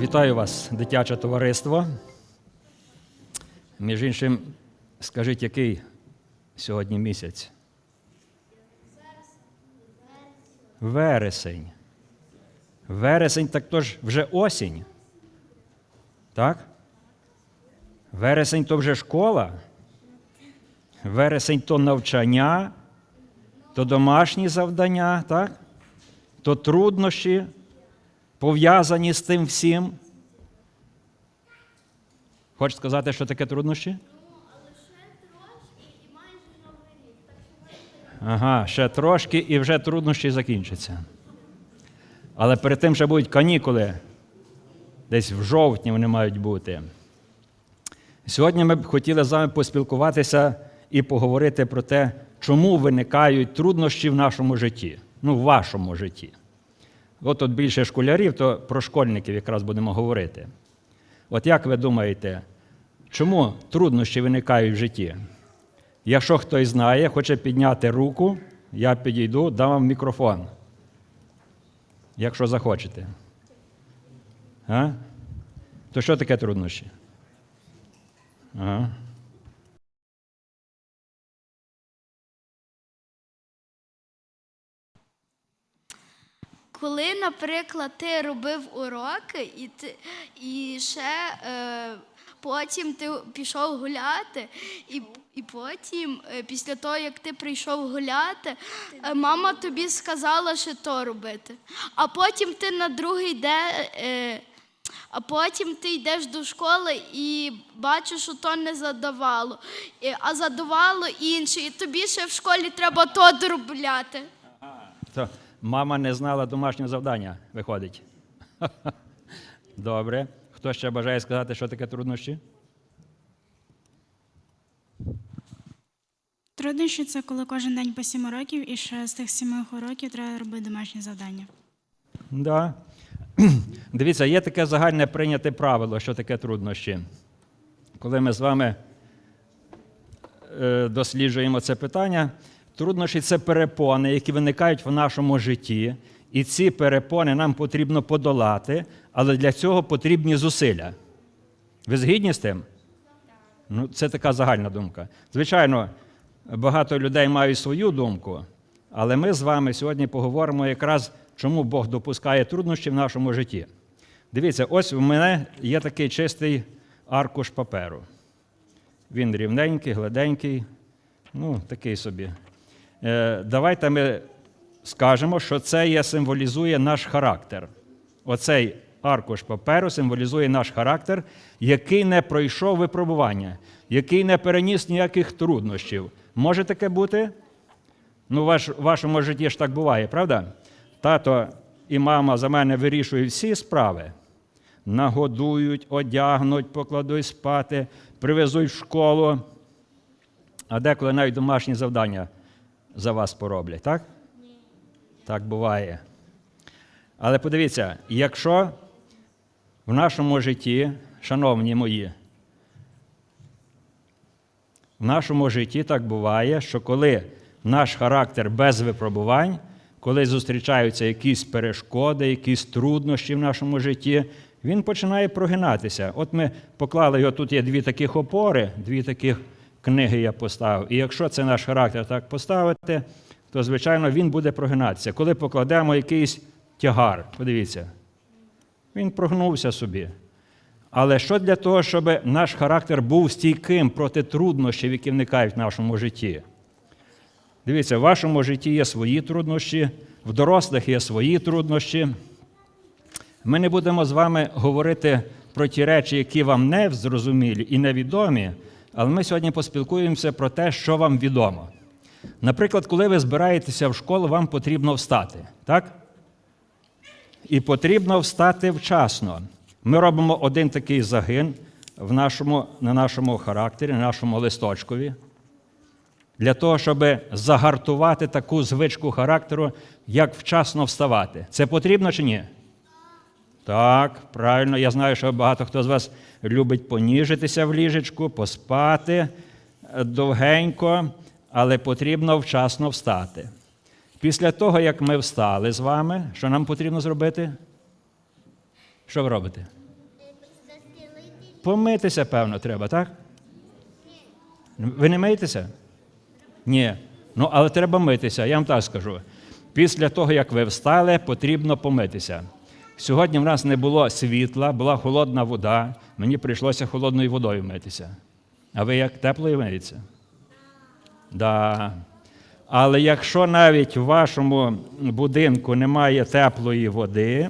Вітаю вас, дитяче товариство. Між іншим, скажіть, який сьогодні місяць? Вересень. Вересень так то ж вже осінь. Так? Вересень то вже школа. Вересень то навчання, то домашні завдання, так? то труднощі, пов'язані з тим всім. Хочеш сказати, що таке труднощі? Ага, ще трошки і вже труднощі закінчаться. Але перед тим ще будуть канікули. Десь в жовтні вони мають бути. Сьогодні ми б хотіли з вами поспілкуватися і поговорити про те, чому виникають труднощі в нашому житті, ну, в вашому житті. От тут більше школярів, то про школьників якраз будемо говорити. От як ви думаєте, чому труднощі виникають в житті? Якщо хтось знає, хоче підняти руку, я підійду, дам вам мікрофон. Якщо захочете. А? То що таке труднощі? Ага. Коли, наприклад, ти робив уроки, і ти і ще е, потім ти пішов гуляти, і, і потім, е, після того, як ти прийшов гуляти, е, мама тобі сказала, що то робити. А потім ти на другий день. Е, а потім ти йдеш до школи і бачиш, що то не задавало, а задавало інше, і тобі ще в школі треба то доробляти. То мама не знала домашнього завдання, виходить. Добре. Хто ще бажає сказати, що таке труднощі? Труднощі це коли кожен день по сім уроків, і ще з тих сіми уроків треба робити домашні завдання. Да. Дивіться, є таке загальне прийняте правило, що таке труднощі. Коли ми з вами е, досліджуємо це питання, труднощі це перепони, які виникають в нашому житті, і ці перепони нам потрібно подолати, але для цього потрібні зусилля. Ви згідні з тим? Ну, це така загальна думка. Звичайно, багато людей мають свою думку, але ми з вами сьогодні поговоримо якраз, чому Бог допускає труднощі в нашому житті. Дивіться, ось у мене є такий чистий аркуш паперу. Він рівненький, гладенький, ну, такий собі. Е, давайте ми скажемо, що це є, символізує наш характер. Оцей аркуш паперу символізує наш характер, який не пройшов випробування, який не переніс ніяких труднощів. Може таке бути? Ну, в вашому житті ж так буває, правда? Тато і мама за мене вирішують всі справи. Нагодують, одягнуть, покладуть спати, привезуть в школу. А деколи навіть домашні завдання за вас пороблять, так? Так буває. Але подивіться, якщо в нашому житті, шановні мої, в нашому житті так буває, що коли наш характер без випробувань, коли зустрічаються якісь перешкоди, якісь труднощі в нашому житті, він починає прогинатися. От ми поклали його, тут є дві таких опори, дві таких книги я поставив. І якщо це наш характер так поставити, то, звичайно, він буде прогинатися. Коли покладемо якийсь тягар, подивіться, він прогнувся собі. Але що для того, щоб наш характер був стійким проти труднощів, які виникають в нашому житті? Дивіться, в вашому житті є свої труднощі, в дорослих є свої труднощі. Ми не будемо з вами говорити про ті речі, які вам не зрозумілі і невідомі, але ми сьогодні поспілкуємося про те, що вам відомо. Наприклад, коли ви збираєтеся в школу, вам потрібно встати, так? І потрібно встати вчасно. Ми робимо один такий загин в нашому, на нашому характері, на нашому листочкові, для того, щоб загартувати таку звичку характеру, як вчасно вставати. Це потрібно чи ні? Так, правильно. Я знаю, що багато хто з вас любить поніжитися в ліжечку, поспати е, довгенько, але потрібно вчасно встати. Після того, як ми встали з вами, що нам потрібно зробити? Що ви робите? Помитися, певно, треба, так? Ви не миєтеся? Ні. Ну, але треба митися, я вам так скажу. Після того, як ви встали, потрібно помитися. Сьогодні в нас не було світла, була холодна вода, мені прийшлося холодною водою митися. А ви як теплою миєтеся? Да. Але якщо навіть в вашому будинку немає теплої води,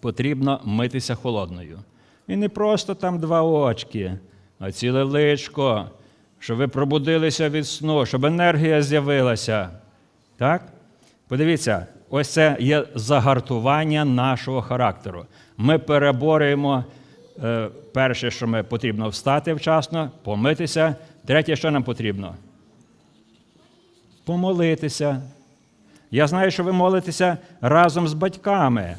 потрібно митися холодною. І не просто там два очки, а ціле личко, щоб ви пробудилися від сну, щоб енергія з'явилася. Так? Подивіться, ось це є загартування нашого характеру. Ми переборюємо е, перше, що ми потрібно встати вчасно, помитися. Третє, що нам потрібно? Помолитися. Я знаю, що ви молитеся разом з батьками,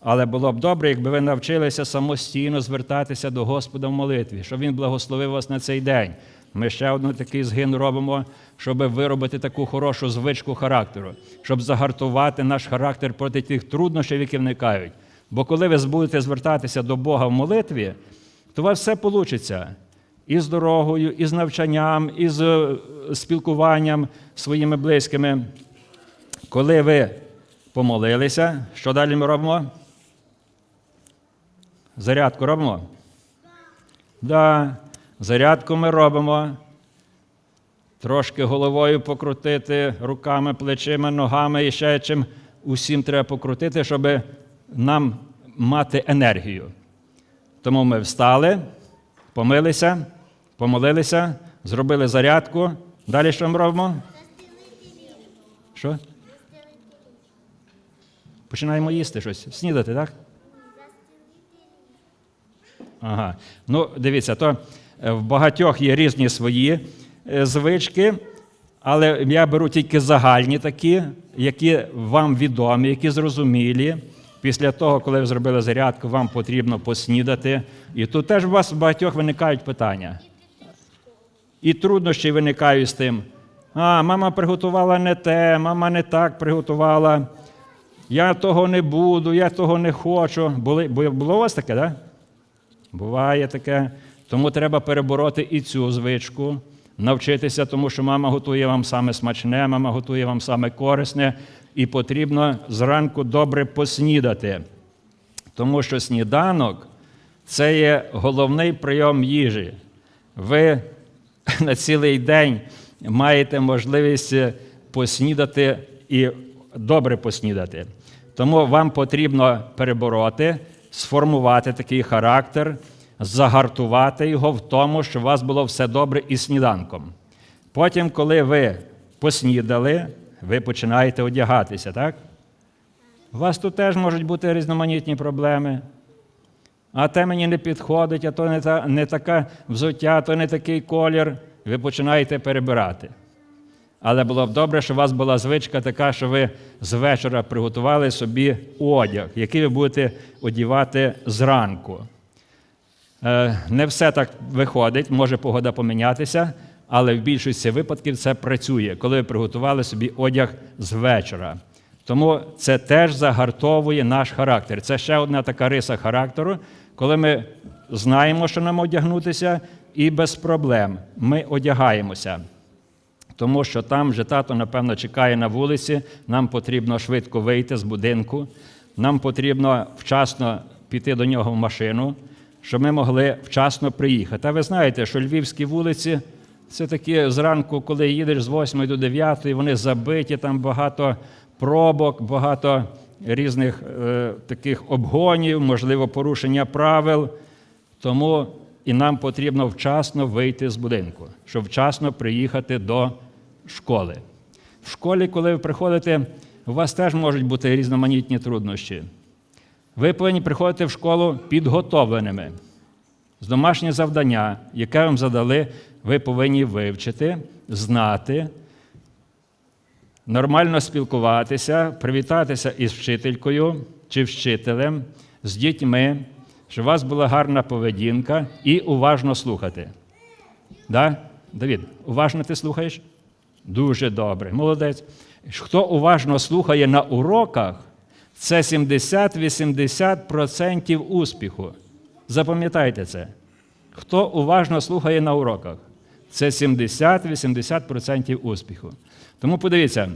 але було б добре, якби ви навчилися самостійно звертатися до Господа в молитві, щоб Він благословив вас на цей день. Ми ще один такий згин робимо, щоб виробити таку хорошу звичку характеру, щоб загартувати наш характер проти тих труднощів, які виникають. Бо коли ви будете звертатися до Бога в молитві, то у вас все вийде. І з дорогою, і з навчанням, і з е, спілкуванням своїми близькими. Коли ви помолилися, що далі ми робимо? Зарядку робимо? Да, зарядку ми робимо. Трошки головою покрутити, руками, плечима, ногами і ще чим усім треба покрутити, щоб нам мати енергію. Тому ми встали, помилися, помолилися, зробили зарядку. Далі що ми робимо? Що? Починаємо їсти щось, снідати, так? Ага. Ну, дивіться, то в багатьох є різні свої е, звички, але я беру тільки загальні такі, які вам відомі, які зрозумілі. Після того, коли ви зробили зарядку, вам потрібно поснідати. І тут теж у вас багатьох виникають питання. І труднощі виникають з тим. А, мама приготувала не те, мама не так приготувала. Я того не буду, я того не хочу. Були, було у вас таке, так? Да? Буває таке. Тому треба перебороти і цю звичку, навчитися, тому що мама готує вам саме смачне, мама готує вам саме корисне, і потрібно зранку добре поснідати. Тому що сніданок це є головний прийом їжі. Ви на цілий день маєте можливість поснідати і добре поснідати. Тому вам потрібно перебороти, сформувати такий характер, загартувати його в тому, щоб у вас було все добре із сніданком. Потім, коли ви поснідали, ви починаєте одягатися, так? У вас тут теж можуть бути різноманітні проблеми. А те мені не підходить, а то не, та, не таке взуття, то не такий колір. Ви починаєте перебирати. Але було б добре, щоб у вас була звичка така, що ви з вечора приготували собі одяг, який ви будете одівати зранку. Е, Не все так виходить, може погода помінятися, але в більшості випадків це працює, коли ви приготували собі одяг з вечора. Тому це теж загартовує наш характер. Це ще одна така риса характеру, коли ми знаємо, що нам одягнутися, і без проблем ми одягаємося. Тому що там вже тато, напевно, чекає на вулиці, нам потрібно швидко вийти з будинку, нам потрібно вчасно піти до нього в машину, щоб ми могли вчасно приїхати. А ви знаєте, що львівські вулиці це такі зранку, коли їдеш з 8 до 9, вони забиті, там багато пробок, багато різних е, таких обгонів, можливо, порушення правил. Тому і нам потрібно вчасно вийти з будинку, щоб вчасно приїхати до школи. В школі, коли ви приходите, у вас теж можуть бути різноманітні труднощі. Ви повинні приходити в школу підготовленими. З домашнє завдання, яке вам задали, ви повинні вивчити, знати, нормально спілкуватися, привітатися із вчителькою чи вчителем, з дітьми, щоб у вас була гарна поведінка і уважно слухати. Да? Давід, уважно ти слухаєш? Дуже добре, молодець. Хто уважно слухає на уроках, це 70-80% успіху. Запам'ятайте це. Хто уважно слухає на уроках, це 70-80% успіху. Тому подивіться,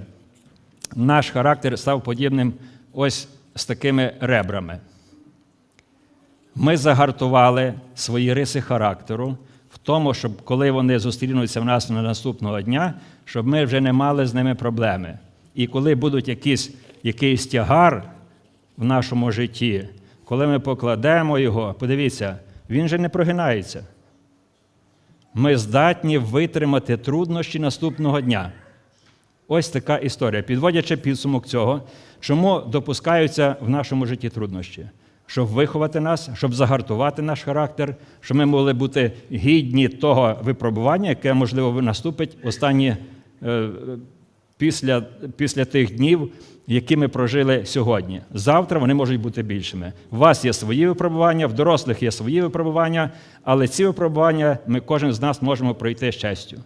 наш характер став подібним ось з такими ребрами. Ми загартували свої риси характеру в тому, щоб коли вони зустрінуться в нас на наступного дня, щоб ми вже не мали з ними проблеми. І коли будуть якісь, якийсь тягар в нашому житті, коли ми покладемо його, подивіться, він же не прогинається. Ми здатні витримати труднощі наступного дня. Ось така історія. Підводячи підсумок цього, чому допускаються в нашому житті труднощі? Щоб виховати нас, щоб загартувати наш характер, щоб ми могли бути гідні того випробування, яке, можливо, наступить останні е, після, після тих днів, які ми прожили сьогодні. Завтра вони можуть бути більшими. У вас є свої випробування, в дорослих є свої випробування, але ці випробування ми кожен з нас можемо пройти з честю.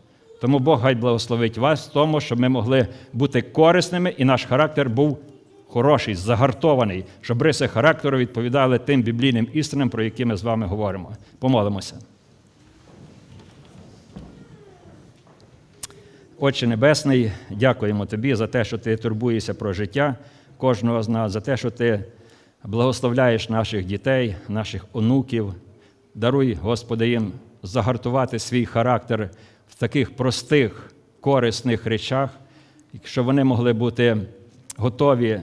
Тому Бог хай благословить вас в тому, щоб ми могли бути корисними і наш характер був хороший, загартований, щоб риси характеру відповідали тим біблійним істинам, про які ми з вами говоримо. Помолимося. Отче Небесний, дякуємо Тобі за те, що Ти турбуєшся про життя кожного з нас, за те, що Ти благословляєш наших дітей, наших онуків. Даруй, Господи, їм загартувати свій характер в таких простих, корисних речах, щоб вони могли бути готові,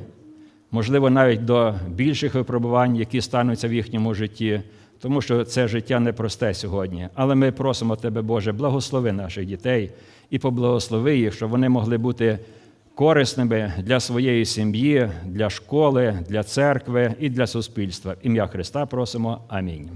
можливо, навіть до більших випробувань, які стануться в їхньому житті, тому що це життя непросте сьогодні. Але ми просимо Тебе, Боже, благослови наших дітей і поблагослови їх, щоб вони могли бути корисними для своєї сім'ї, для школи, для церкви і для суспільства. Ім'я Христа просимо. Амінь.